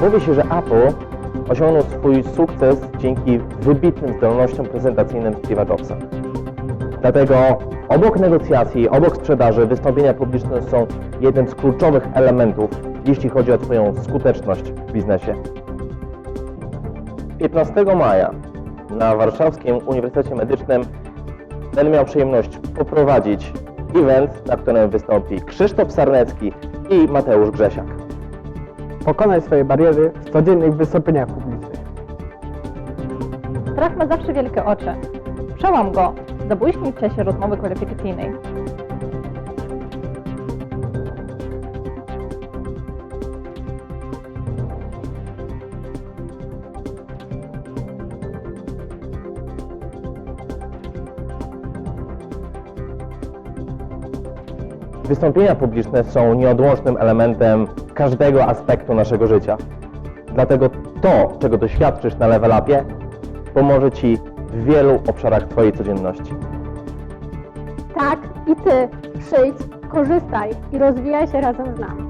Mówi się, że Apple osiągnął swój sukces dzięki wybitnym zdolnościom prezentacyjnym Steve'a Jobsa. Dlatego obok negocjacji, obok sprzedaży, wystąpienia publiczne są jednym z kluczowych elementów, jeśli chodzi o Twoją skuteczność w biznesie. 15 maja na Warszawskim Uniwersytecie Medycznym będę miał przyjemność poprowadzić event, na którym wystąpi Krzysztof Sarnecki i Mateusz Grzesiak. Pokonaj swoje bariery w codziennych wystąpieniach publicznych. Strach ma zawsze wielkie oczy. Przełam go. Zabłyśnij w czasie rozmowy kwalifikacyjnej. Wystąpienia publiczne są nieodłącznym elementem każdego aspektu naszego życia. Dlatego to, czego doświadczysz na level upie, pomoże Ci w wielu obszarach Twojej codzienności. Tak, i ty przyjdź, korzystaj i rozwijaj się razem z nami.